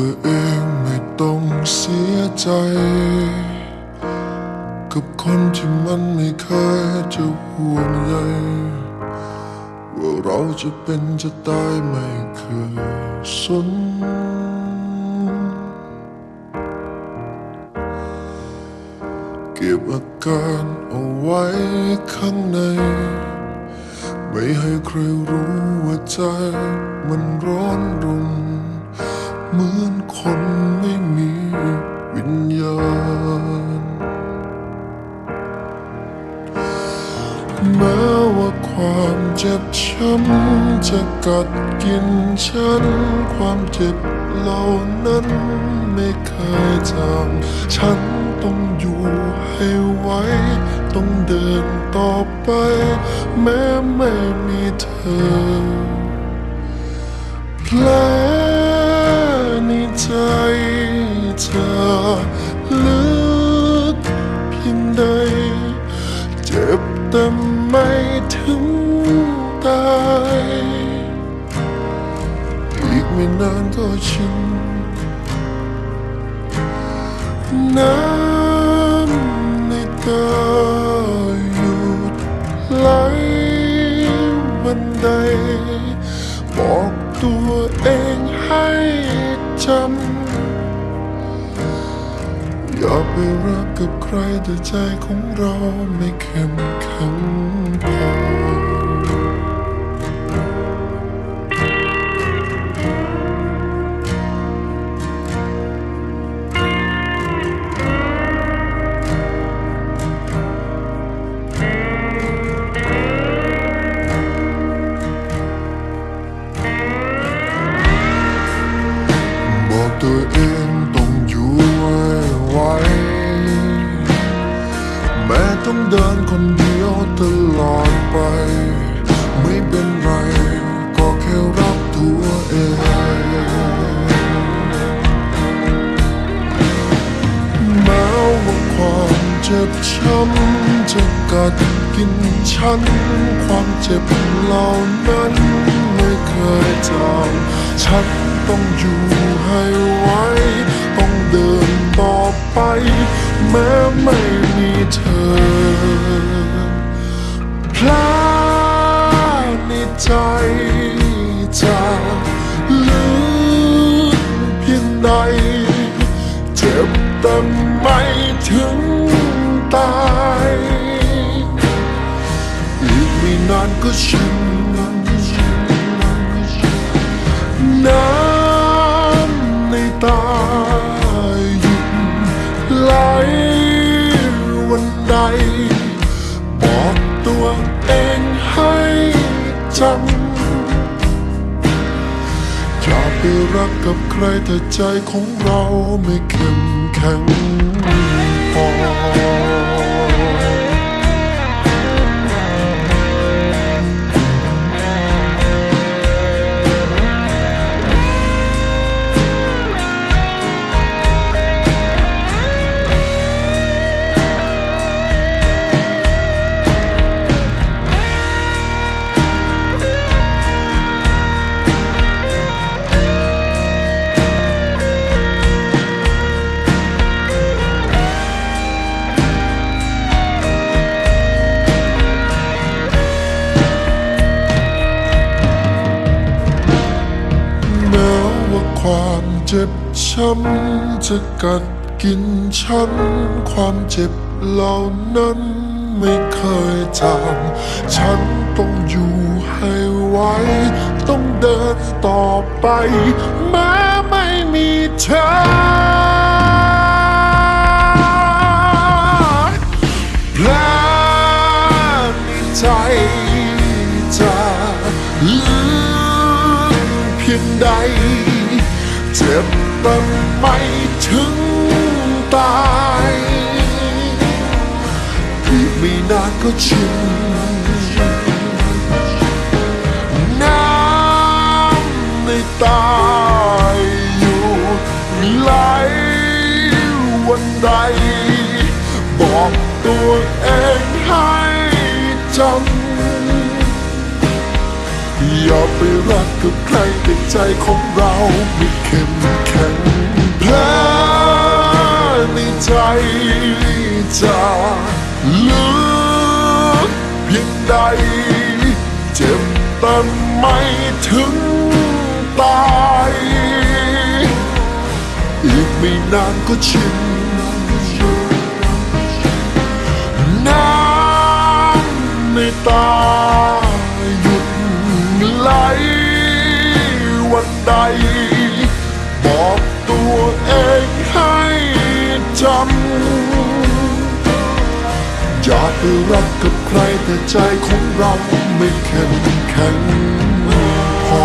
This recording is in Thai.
ตัวเองไม่ต้องเสียใจ กับคนที่มันไม่เคยจะห่วงใยว่าเราจะเป็นจะตายไม่เคยสน เก็บอาการเอาไว้ข้างใน ไม่ให้ใครรู้ว่าใจมันร้อนรุ่ เหมือนคนไม่มีวิญญาณ แม้ว่าความเจ็บช้ำจะกัดกินฉัน ความเจ็บเหล่านั้นไม่เคยจางฉันต้องอยู่ให้ไหวต้องเดินต่อไป แม้ไม่มีเธอแผล ใจเธอลึกเพียงใด เจ็บแต่ไม่ถึงตาย อีกไม่นานก็ชินน้ำ อย่าไปรักกับใครแต่ใจของเราไม่เข้มแข็งพอ ฉัน ความเจ็บเหล่านั้นไม่เคยจางฉันต้องอยู่ให้ไหวต้องเดินต่อไป แม้ไม่มีเธอพลาดในใจจะลึกเพียงใด เจ็บแต่ไม่ถึงตาย นานก็ชินน้ำในตาหยุดไหลวันใด บอกตัวเองให้จำอย่าไปรักกับใครแต่ใจของเราไม่เข้มแข็งพอ เจ็บช้ำจะกัดกินฉัน ความเจ็บเหล่านั้นไม่เคยจางฉันต้องอยู่ให้ไหวต้องเดินต่อไปแม้ไม่มีเธอ จ็บไม่ถึงตายอีกไม่นานก็ชินน้ำในตาหยุดไหลวันใด บอกตัวเองให้จำอย่า รักกับใครแต่ใจของเราไม่เข้มแข็งแผลในใจจะลึกเพียงใด เจ็บแต่ไม่ถึงตาย อีกไม่นานก็ชินน้ำในตา ไหลวันใด บอกตัวเองให้จำอยากไปรักกับใครแต่ใจของเราไม่แข็งแข็งพอ